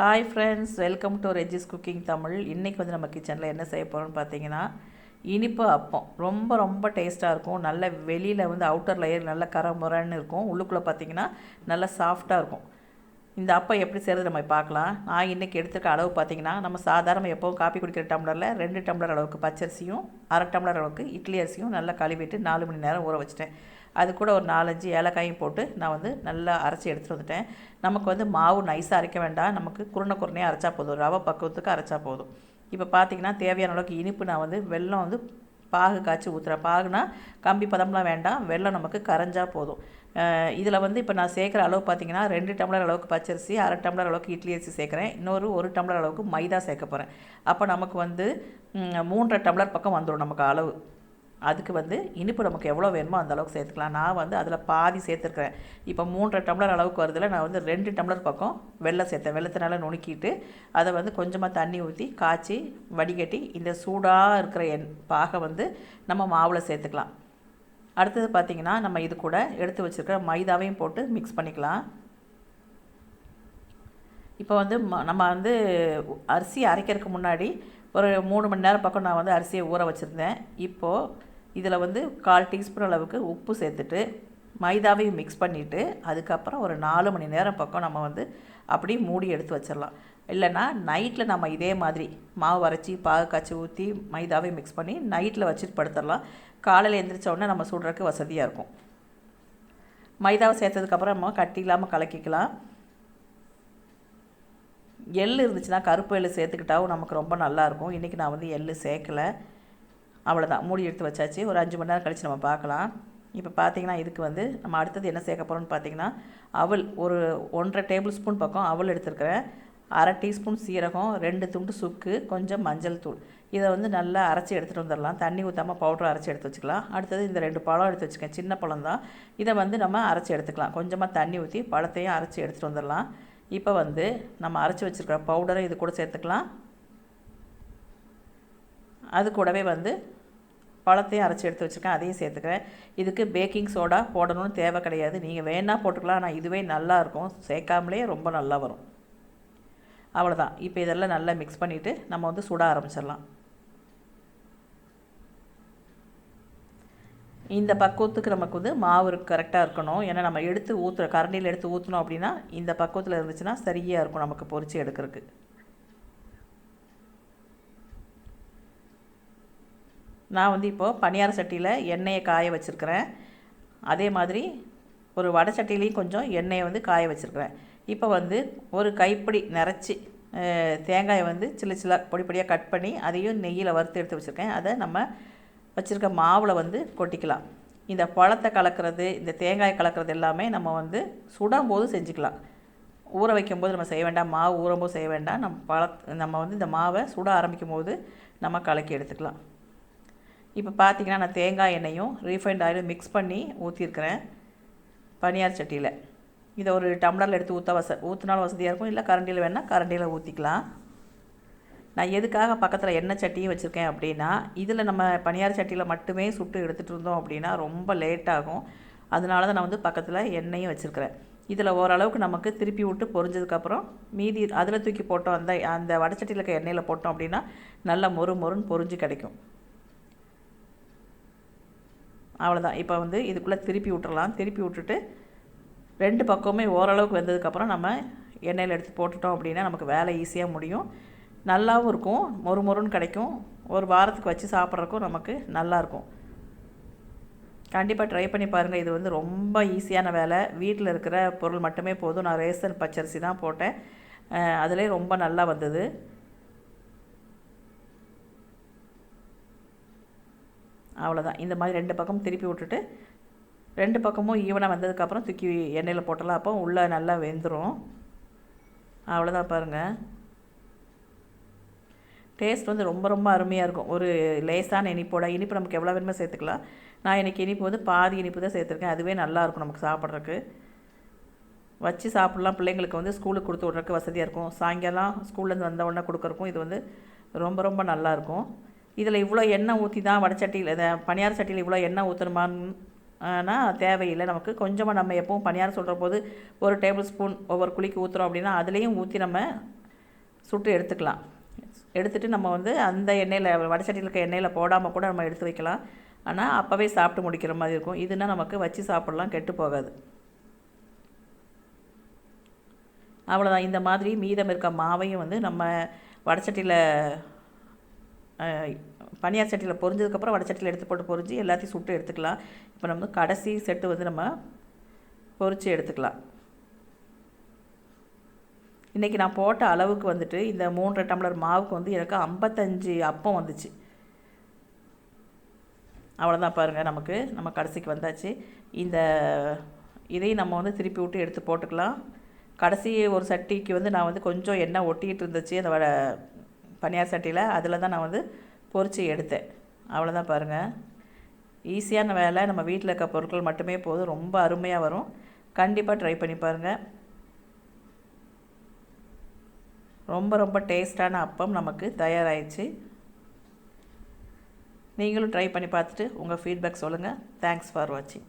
Hi friends welcome to Reji's cooking Tamil இன்றைக்கி வந்து நம்ம கிச்சனில் என்ன செய்ய போகிறோம்னு பார்த்தீங்கன்னா இனிப்பு அப்பம். ரொம்ப ரொம்ப டேஸ்ட்டாக இருக்கும். நல்ல வெளியில் வந்து அவுட்டர் லேயர் நல்ல கரமுரன்னு இருக்கும். உள்ளுக்குள்ளே பார்த்தீங்கன்னா நல்லா சாஃப்டாக இருக்கும். இந்த அப்பம் எப்படி செய்கிறது நம்ம பார்க்கலாம். நான் இன்றைக்கி எடுத்துருக்க அளவு பார்த்தீங்கன்னா நம்ம சாதாரண எப்போவும் காப்பி குடிக்கிற டம்ளரில் ரெண்டு டம்ளர் அளவுக்கு பச்சரிசியும் அரை டம்ளர் அளவுக்கு இட்லி அரிசியும் நல்லா கழுவிட்டு நாலு மணி நேரம் ஊற வச்சிட்டேன். அது கூட ஒரு நாலஞ்சு ஏலக்காயும் போட்டு நான் வந்து நல்லா அரைச்சி எடுத்துகிட்டு வந்துட்டேன். நமக்கு வந்து மாவு நைஸாக அரைக்க வேண்டாம். நமக்கு குருணை குருணையாக அரைச்சா போதும். ரவை பக்குவத்துக்கு அரைச்சா போதும். இப்போ பார்த்திங்கன்னா தேவையான அளவுக்கு இனிப்பு நான் வந்து வெல்லம் வந்து பாகு காய்ச்சி ஊற்றுறேன் பாகுனா கம்பி பதம்லாம் வேண்டாம். வெள்ளம் நமக்கு கரைஞ்சால் போதும். இதில் வந்து இப்போ நான் சேர்க்குற அளவு பார்த்தீங்கன்னா ரெண்டு டம்ளர் அளவுக்கு பச்சரிசி அரை டம்ளர் அளவுக்கு இட்லி அரிசி சேர்க்குறேன். இன்னொரு ஒரு டம்ளர் அளவுக்கு மைதா சேர்க்க போகிறேன் அப்போ நமக்கு வந்து மூன்றரை டம்ளர் பக்கம் வந்துடும் நமக்கு அளவு. அதுக்கு வந்து இனிப்பு நமக்கு எவ்வளோ வேணுமோ அந்த அளவுக்கு சேர்த்துக்கலாம். நான் வந்து அதில் பாதி சேர்த்துருக்குறேன். இப்போ மூன்றரை டம்ளர் அளவுக்கு வருதில் நான் வந்து ரெண்டு டம்ளர் பக்கம் வெள்ளம் சேர்த்தேன். வெள்ளத்தினால நுணுக்கிட்டு அதை வந்து கொஞ்சமாக தண்ணி ஊற்றி காய்ச்சி வடிகட்டி இந்த சூடாக இருக்கிற எண் பாகை வந்து நம்ம மாவில் சேர்த்துக்கலாம். அடுத்தது பார்த்திங்கன்னா நம்ம இது கூட எடுத்து வச்சுருக்கிற மைதாவையும் போட்டு மிக்ஸ் பண்ணிக்கலாம். இப்போ வந்து நம்ம வந்து அரிசி அரைக்கிறதுக்கு முன்னாடி ஒரு மூணு மணி நேரம் பக்கம் நான் வந்து அரிசியை ஊற வச்சுருந்தேன். இப்போது இதில் வந்து கால் டீஸ்பூன் அளவுக்கு உப்பு சேர்த்துட்டு மைதாவையும் மிக்ஸ் பண்ணிவிட்டு அதுக்கப்புறம் ஒரு நாலு மணி நேரம் பக்கம் நம்ம வந்து அப்படியே மூடி எடுத்து வச்சிடலாம். இல்லைன்னா நைட்டில் நம்ம இதே மாதிரி மாவு அரைச்சி பாகு காய்ச்சி ஊற்றி மைதாவையும் மிக்ஸ் பண்ணி நைட்டில் வச்சுட்டு படுத்துடலாம். காலையில் எழுந்திரிச்ச உடனே நம்ம சுடுறதுக்கு வசதியாக இருக்கும். மைதாவை சேர்த்ததுக்கப்புறம் நம்ம கட்டி இல்லாமல் கலக்கிக்கலாம். எள் இருந்துச்சுன்னா கருப்பு எள் சேர்த்துக்கிட்டாவும் நமக்கு ரொம்ப நல்லாயிருக்கும். இன்றைக்கி நான் வந்து எள் சேர்க்கலை. அவ்வளோதான் மூடி எடுத்து வச்சாச்சு. ஒரு அஞ்சு மணி நேரம் கழித்து நம்ம பார்க்கலாம். இப்போ பார்த்தீங்கன்னா இதுக்கு வந்து நம்ம அடுத்தது என்ன சேர்க்க போகிறோம்னு பார்த்தீங்கன்னா அவல். ஒரு ஒன்றரை டேபிள் ஸ்பூன் பக்கம் அவல் எடுத்துருக்கிறேன். அரை டீஸ்பூன் சீரகம் ரெண்டு துண்டு சுக்கு கொஞ்சம் மஞ்சள் தூள். இதை வந்து நல்லா அரைச்சி எடுத்துகிட்டு வந்துடலாம். தண்ணி ஊற்றாமல் பவுடர் அரைச்சி எடுத்து வச்சுக்கலாம். அடுத்தது இந்த ரெண்டு பழம் எடுத்து வச்சுக்கேன். சின்ன பழம் தான். இதை வந்து நம்ம அரைச்சி எடுத்துக்கலாம். கொஞ்சமாக தண்ணி ஊற்றி பழத்தையும் அரைச்சி எடுத்துகிட்டு வந்துடலாம். இப்போ வந்து நம்ம அரைச்சி வச்சுருக்கிற பவுடரை இது கூட சேர்த்துக்கலாம். அது கூடவே வந்து பழத்தையும் அரைச்சி எடுத்து வச்சுருக்கேன் அதையும் சேர்த்துக்கிறேன். இதுக்கு பேக்கிங் சோடா போடணும்னு தேவை கிடையாது. நீங்கள் வேணால் போட்டுக்கலாம் ஆனால் இதுவே நல்லாயிருக்கும் சேர்க்காமலே ரொம்ப நல்லா வரும். அவ்வளோதான் இப்போ இதெல்லாம் நல்லா மிக்ஸ் பண்ணிவிட்டு நம்ம வந்து சுட ஆரம்பிச்சிடலாம். இந்த பக்குவத்துக்கு நமக்கு வந்து மாவு கரெக்டாக இருக்கணும். ஏன்னா நம்ம எடுத்து ஊற்றுற கரண்டியில் எடுத்து ஊற்றினோம் அப்படின்னா இந்த பக்குவத்தில் இருந்துச்சுன்னா சரியாக இருக்கும் நமக்கு பொறிச்சு எடுக்கிறதுக்கு. நான் வந்து இப்போது பனியார சட்டியில் எண்ணெயை காய வச்சுருக்கிறேன். அதே மாதிரி ஒரு வடை சட்டிலையும் கொஞ்சம் எண்ணெயை வந்து காய வச்சுருக்கிறேன். இப்போ வந்து ஒரு கைப்பிடி நிறச்சி தேங்காயை வந்து சில்ல சில்லாக பொடி பொடியாக கட் பண்ணி அதையும் நெய்யில் வறுத்து எடுத்து வச்சுருக்கேன். அதை நம்ம வச்சுருக்க மாவில் வந்து கொட்டிக்கலாம். இந்த பழத்தை கலக்கிறது இந்த தேங்காய் கலக்கிறது எல்லாமே நம்ம வந்து சுடும்போது செஞ்சுக்கலாம். ஊற வைக்கும்போது நம்ம செய்ய வேண்டாம் மாவு ஊறும்போது செய்ய வேண்டாம். நம்ம பழ நம்ம வந்து இந்த மாவை சுட ஆரம்பிக்கும் போது நம்ம கலக்கி எடுத்துக்கலாம். இப்போ பார்த்தீங்கன்னா நான் தேங்காய் எண்ணெயும் ரீஃபைண்ட் ஆயிலும் மிக்ஸ் பண்ணி ஊற்றிருக்கிறேன் பனியார் சட்டியில். இதை ஒரு டம்ளரில் எடுத்து ஊற்ற வச ஊற்றினாலும் வசதியாக இருக்கும். இல்லை கரண்டியில் வேணால் கரண்டியில் ஊற்றிக்கலாம் நான் எதுக்காக பக்கத்தில் எண்ணெய் சட்டியும் வச்சுருக்கேன் அப்படின்னா இதில் நம்ம பனியார் சட்டியில் மட்டுமே சுட்டு எடுத்துகிட்டு இருந்தோம் அப்படின்னா ரொம்ப லேட் ஆகும். அதனால தான் நான் வந்து பக்கத்தில் எண்ணெயும் வச்சுருக்கிறேன். இதில் ஓரளவுக்கு நமக்கு திருப்பி விட்டு பொரிஞ்சதுக்கப்புறம் மீதி அதில் தூக்கி போட்டோம் அந்த அந்த வடச்சட்டியில் இருக்க எண்ணெயில் போட்டோம் அப்படின்னா நல்லா மொறு மொறுன்னு பொறிஞ்சு கிடைக்கும். அவ்வளோதான் இப்போ வந்து இதுக்குள்ளே திருப்பி விட்டுறலாம். திருப்பி விட்டுட்டு ரெண்டு பக்கமுமே ஓரளவுக்கு வெந்ததுக்கப்புறம் நம்ம எண்ணெயில் எடுத்து போட்டுட்டோம் அப்படின்னா நமக்கு வேலை ஈஸியாக முடியும். நல்லாவும் இருக்கும் மொறு மொறுன்னு கிடைக்கும். ஒரு வாரத்துக்கு வச்சு சாப்பிட்றக்கும் நமக்கு நல்லாயிருக்கும். கண்டிப்பாக ட்ரை பண்ணி பாருங்கள் இது வந்து ரொம்ப ஈஸியான வேலை. வீட்டில் இருக்கிற பொருள் மட்டுமே போதும். நான் ரேசன் பச்சரிசி தான் போட்டேன். அதிலே ரொம்ப நல்லா வந்தது. அவ்வளோதான் இந்த மாதிரி ரெண்டு பக்கமும் திருப்பி விட்டுட்டு ரெண்டு பக்கமும் ஈவனாக வந்ததுக்கப்புறம் தூக்கி எண்ணெயில் போட்டலாம். அப்போ உள்ளே நல்லா வெந்துடும் அவ்வளோதான் பாருங்கள் டேஸ்ட் வந்து ரொம்ப ரொம்ப அருமையாக இருக்கும். ஒரு லேசான இனிப்போட இனிப்பு நமக்கு எவ்வளோ வேணுமோ சேர்த்துக்கலாம். நான் இன்றைக்கி இனிப்பு வந்து பாதி இனிப்பு தான் சேர்த்துருக்கேன். அதுவே நல்லாயிருக்கும் நமக்கு சாப்பிட்றதுக்கு. வச்சு சாப்பிட்லாம். பிள்ளைங்களுக்கு வந்து ஸ்கூலுக்கு கொடுத்து விட்றதுக்கு வசதியாக இருக்கும். சாயங்காலம் ஸ்கூல்லேருந்து வந்த உடனே கொடுக்குறக்கும் இது வந்து ரொம்ப ரொம்ப நல்லாயிருக்கும் இதில் இவ்வளோ எண்ணெய் ஊற்றி தான் வடச்சட்டியில் இதை பனியார் சட்டியில் இவ்வளோ எண்ணெய் ஊற்றணுமான்னு ஆனால் தேவையில்லை. நமக்கு கொஞ்சமாக நம்ம எப்பவும் பணியாரம் சொல்கிற போது ஒரு டேபிள் ஸ்பூன் ஒவ்வொரு குழிக்கு ஊற்றுறோம் அப்படின்னா அதுலேயும் ஊற்றி நம்ம சுட்டு எடுத்துக்கலாம். எடுத்துகிட்டு நம்ம வந்து அந்த எண்ணெயில் வடச்சட்டியில் இருக்க எண்ணெயில் போடாமல் கூட நம்ம எடுத்து வைக்கலாம். ஆனால் அப்போவே சாப்பிட்டு முடிக்கிற மாதிரி இருக்கும். இதுனா நமக்கு வச்சு சாப்பிட்லாம் கெட்டு போகாது. அவ்வளோதான் இந்த மாதிரி மீதம் இருக்க மாவையும் வந்து நம்ம வடச்சட்டியில் பனியார் சட்டியில் பொரிஞ்சதுக்கப்புறம் வடச்சட்டியில் எடுத்து போட்டு பொரிஞ்சு எல்லாத்தையும் சுட்டு எடுத்துக்கலாம். இப்போ நம்ம கடைசி செட்டு வந்து நம்ம பொரித்து எடுத்துக்கலாம். இன்றைக்கி நான் போட்ட அளவுக்கு வந்துட்டு இந்த மூன்றரை டம்ளர் மாவுக்கு வந்து எனக்கு ஐம்பத்தஞ்சு அப்பம் வந்துச்சு. அவ்வளோதான் பாருங்கள் நமக்கு நம்ம கடைசிக்கு வந்தாச்சு. இந்த இதையும் நம்ம வந்து திருப்பி விட்டு எடுத்து போட்டுக்கலாம். கடைசி ஒரு சட்டிக்கு வந்து நான் வந்து கொஞ்சம் எண்ணெய் ஒட்டிக்கிட்டு இருந்துச்சு அந்த வட பனியார் சட்டியில். அதில் தான் நான் வந்து பொரித்து எடுத்தேன். அவ்வளோதான் பாருங்கள் ஈஸியான வேலை. நம்ம வீட்டில் இருக்க பொருட்கள் மட்டுமே போதும். ரொம்ப அருமையாக வரும். கண்டிப்பாக ட்ரை பண்ணி பாருங்கள் ரொம்ப ரொம்ப டேஸ்டான அப்பம் நமக்கு தயாராகிடுச்சு நீங்களும் ட்ரை பண்ணி பார்த்துட்டு உங்கள் ஃபீட்பேக் சொல்லுங்கள் தேங்க்ஸ் ஃபார் வாட்சிங்